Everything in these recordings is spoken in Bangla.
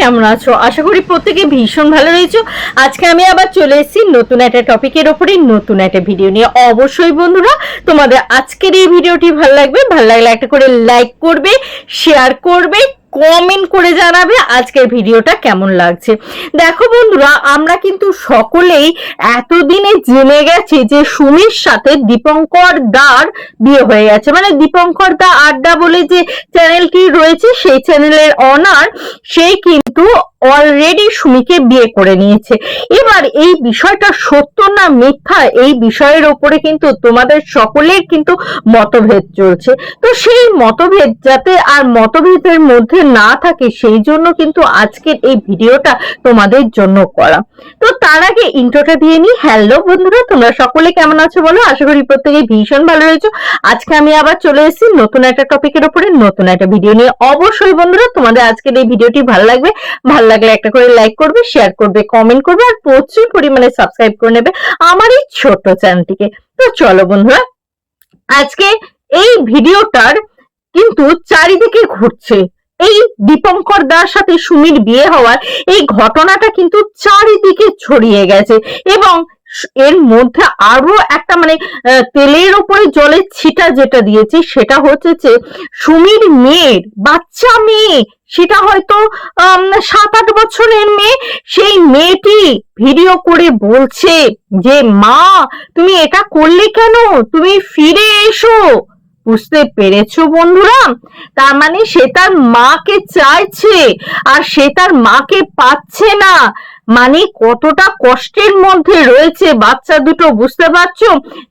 কেমন আছো? আশা করি প্রত্যেকে ভীষণ ভালো রয়েছো। আজকে আমি আবার চলে এসেছি নতুন একটা টপিকের ওপরে নতুন একটা ভিডিও নিয়ে। অবশ্যই বন্ধুরা, তোমাদের আজকের এই ভিডিওটি ভালো লাগবে। ভালো লাগলে একটা করে লাইক করবে শেয়ার করবে কমেন্ট করে জানাবে আজকের ভিডিওটা কেমন লাগছে। দেখো বন্ধুরা, আমরা কিন্তু সকলেই এতদিনে জেনে গেছি যে সুমির সাথে দীপঙ্কর দার বিয়ে হয়ে গেছে। মানে দীপঙ্কর দা আড্ডা বলে যে চ্যানেলটি রয়েছে, সেই চ্যানেলের অনার সেই কিন্তু অলরেডি সুমিকে বিয়ে করে নিয়েছে। এবার এই বিষয়টা সত্য না মিথ্যা, এই বিষয়ের ওপরে কিন্তু তোমাদের সকলের কিন্তু মতভেদ চলছে। তো সেই মতভেদ যাতে আর মতভেদের মধ্যে না থাকে, সেই জন্য কিন্তু আজকের এই ভিডিওটা তোমাদের জন্য করা। তো তার আগে ইন্ট্রোটা দিয়ে নি হ্যালো বন্ধুরা, তোমরা সকলে কেমন আছো বলো? আশা করি প্রত্যেকে ভীষণ ভালো রয়েছো। আজকে আমি আবার চলে এসেছি নতুন একটা টপিকের উপরে, নতুন একটা ভিডিও নিয়ে। অবশ্যই বন্ধুরা, তোমাদের আজকের এই ভিডিওটি ভালো লাগবে। ভালো লাগলে একটা করে লাইক করবে শেয়ার করবে কমেন্ট করবে, আর প্রচুর পরিমাণে সাবস্ক্রাইব করে নেবে আমার এই ছোট্ট চ্যানেলটিকে তো চলো বন্ধুরা, আজকে এই ভিডিওটার কিন্তু চারিদিকে ঘুরছে। এই দীপঙ্কর দার সাথে সুমির বিয়ে হওয়ার এই ঘটনাটা কিন্তু চারিদিকে ছড়িয়ে গেছে এবং এর মধ্যে আরও একটা মানে তেলের ওপরে জলের ছিটা যেটা দিয়েছে সেটা হচ্ছে যে সুমির মেয়ের বাচ্চা মেয়ে, সেটা হয়তো সাত আট বছরের মেয়ে, সেই মেয়েটি ভিডিও করে বলছে যে, মা, তুমি এটা করলে কেন? তুমি ফিরে এসো। বুঝতে পেরেছ বন্ধুরা? তার মানে সে তার মাকে চাইছে, আর সে তার মাকে পাচ্ছে না। মানে কতটা কষ্টের মধ্যে রয়েছে বাচ্চা দুটো, বুঝতে পারছ?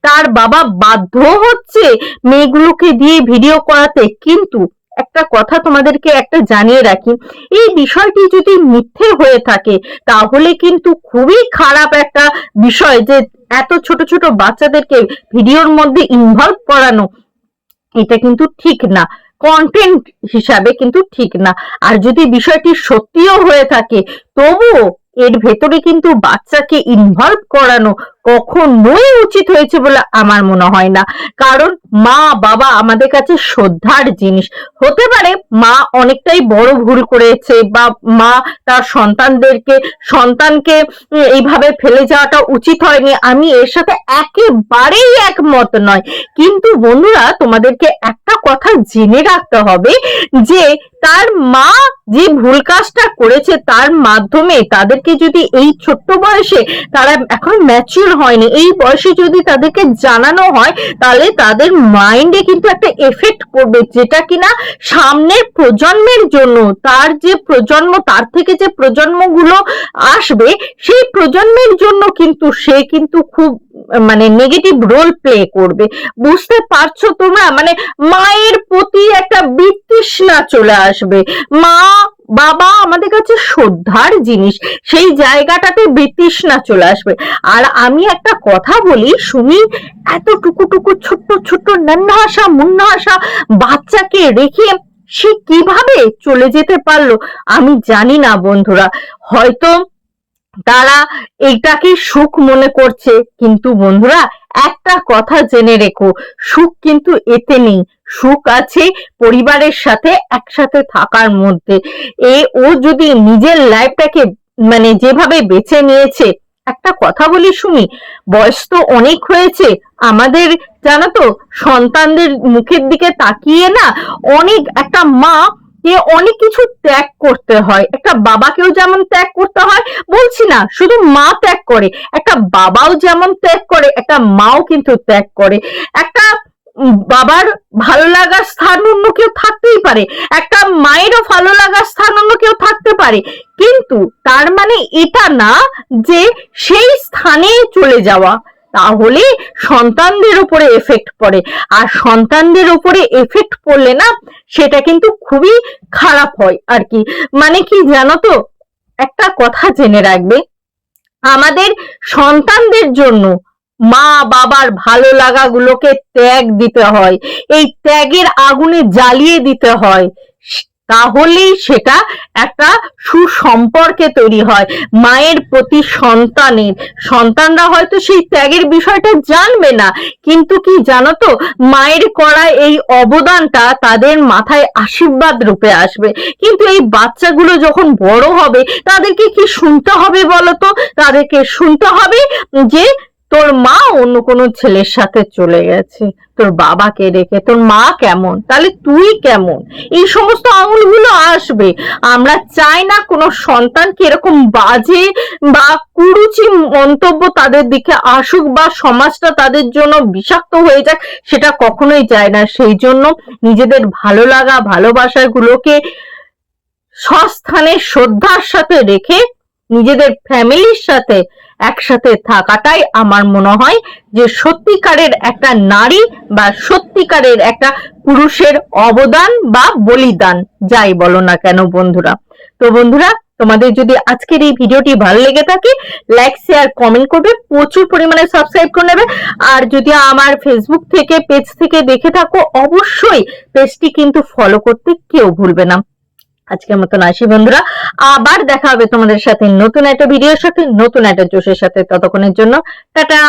তার বাবা বাধ্য হচ্ছে মেয়েগুলোকে দিয়ে ভিডিও করাতে। কিন্তু একটা কথা তোমাদেরকে একটা জানিয়ে রাখি, এই বিষয়টি যদি মিথ্যে হয়ে থাকে, তাহলে কিন্তু খুবই খারাপ একটা বিষয় যে এত ছোট ছোট বাচ্চাদেরকে ভিডিওর মধ্যে ইনভলভ করানো। এটা কিন্তু ঠিক না। কন্টেন্ট হিসাবে কিন্তু ঠিক না। আর যদি বিষয়টি সত্যিও হয়ে থাকে, তবুও এর ভেতরে কিন্তু বাচ্চাকে ইনভলভ করানো কখনোই উচিত হয়েছে বলে আমার মনে হয় না। কারণ মা, বাবা আমাদের কাছে শ্রদ্ধার জিনিস। হতে পারে মা অনেকটাই বড় ভুল করেছে বা মা তার সন্তানদেরকে, সন্তানকে এইভাবে ফেলে যাওয়াটা উচিত হয়নি। আমি এর সাথে একেবারেই একমত নয়। কিন্তু বন্ধুরা, তোমাদেরকে একটা কথা জেনে রাখতে হবে যে তার মা যে ভুল কাজটা করেছে তার মাধ্যমে তাদেরকে যদি এই ছোট্ট বয়সে তারা এখন ম্যাচিউর হয়নি। এই বয়সে যদি তাদেরকে জানানো হয়, তাহলে তাদের মাইন্ডে কিন্তু একটা এফেক্ট করবে যেটা কিনা সামনের প্রজন্মের জন্য, তার যে প্রজন্ম, তার থেকে যে প্রজন্মগুলো আসবে, সেই প্রজন্মের জন্য কিন্তু সে কিন্তু খুব মানে নেগেটিভ রোল প্লে করবে। বুঝতে পারছ তোমরা? মানে মায়ের প্রতি একটা বিতৃষ্ণা চলে আসবে। মা বাবা, আমাদের কাছে শ্রদ্ধার জিনিস। সেই জায়গাটাতে বিতৃষ্ণা চলে আসবে। আর আমি একটা কথা বলি সুমি এত টুকু টুকু ছোট্ট ছোট্ট নান্নাহাসা, মুন্নাহাসা বাচ্চাকে রেখে সে কীভাবে চলে যেতে পারল, আমি জানি না বন্ধুরা। হয়তো তারা এইটাকে সুখ মনে করছে, কিন্তু বন্ধুরা, একটা কথা জেনে রেখো, সুখ কিন্তু এতে নেই। সুখ আছে, পরিবারের সাথে একসাথে থাকার মধ্যে। এ, ও যদি নিজের লাইফটাকে মানে যেভাবে বেছে নিয়েছে, একটা কথা বলি শুনি বয়স তো অনেক হয়েছে, আমাদের জানো তো, সন্তানদের মুখের দিকে তাকিয়ে না, অনেক একটা মা কে অনেক কিছু ত্যাগ করতে হয়। একটা বাবাকেও যেমন ত্যাগ করতে হয়, বলছি না, শুধু মা ত্যাগ করে, একটা বাবাও যেমন ত্যাগ করে, একটা মাও কিন্তু ত্যাগ করে। একটা বাবার ভালো লাগার স্থান অন্য কেউ থাকতেই পারে। একটা মায়েরও ভালো লাগার স্থান অন্য কেউ থাকতে পারে। কিন্তু তার মানে এটা না যে সেই স্থানে চলে যাওয়া। তাহলে সন্তানদের উপরে এফেক্ট পড়ে। আর সন্তানদের উপরে এফেক্ট পড়লে না সেটা কিন্তু খুবই খারাপ হয় আর কি। মানে কি জানো তো? একটা কথা জেনে রাখবে। আমাদের সন্তানদের জন্য মা বাবার ভালো লাগাগুলোকে ত্যাগ দিতে হয়। এই ত্যাগের আগুনে জ্বালিয়ে দিতে হয়। তাহলেই সেটা একটা সুসম্পর্কে তৈরি হয়, মায়ের প্রতি সন্তানের। সন্তানরা হয়তো সেই ত্যাগের বিষয়টা জানবে না। কিন্তু কি জানো তো, মায়ের করা এই অবদানটা তাদের মাথায় আশীর্বাদ রূপে আসবে। কিন্তু এই বাচ্চাগুলো যখন বড় হবে, তাদেরকে কি শুনতে হবে বলতো তাদেরকে শুনতে হবে যে তোর মা অন্য কোনো ছেলের সাথে চলে গেছে। তোর বাবাকে রেখে তোর মা কেমন? তাহলে তুই কেমন? এই সমস্ত আঙুলগুলো আসবে। আমরা চাই না কোনো সন্তানকে এরকম বাজে বা কুরুচি মন্তব্য তাদের দিকে আসুক বা সমাজটা তাদের জন্য বিষাক্ত হয়ে যাক, সেটা কখনোই চায় না। সেই জন্য নিজেদের ভালো লাগা, ভালোবাসাগুলোকে সস্থানে, শ্রদ্ধার সাথে রেখে নিজেদের ফ্যামিলির সাথে একসাথে থাকাটাই আমার মনে হয় যে সত্যিকারের একটা নারী বা সত্যিকারের একটা পুরুষের অবদান বা বলিদান, যাই বলো না কেন বন্ধুরা। তো বন্ধুরা, তোমাদের যদি আজকের এই ভিডিওটি ভালো লেগে থাকে লাইক শেয়ার কমেন্ট করবে, প্রচুর পরিমাণে সাবস্ক্রাইব করে নেবে। আর যদি আমার ফেসবুক থেকে পেজ থেকে দেখে থাকো, অবশ্যই পেজটি কিন্তু ফলো করতে কেউ ভুলবে না। আজকের মতন আসি বন্ধুরা। আবার দেখা হবে তোমাদের সাথে নতুন একটা ভিডিওর সাথে, নতুন একটা জোশের সাথে। ততক্ষণের জন্য, টাটা!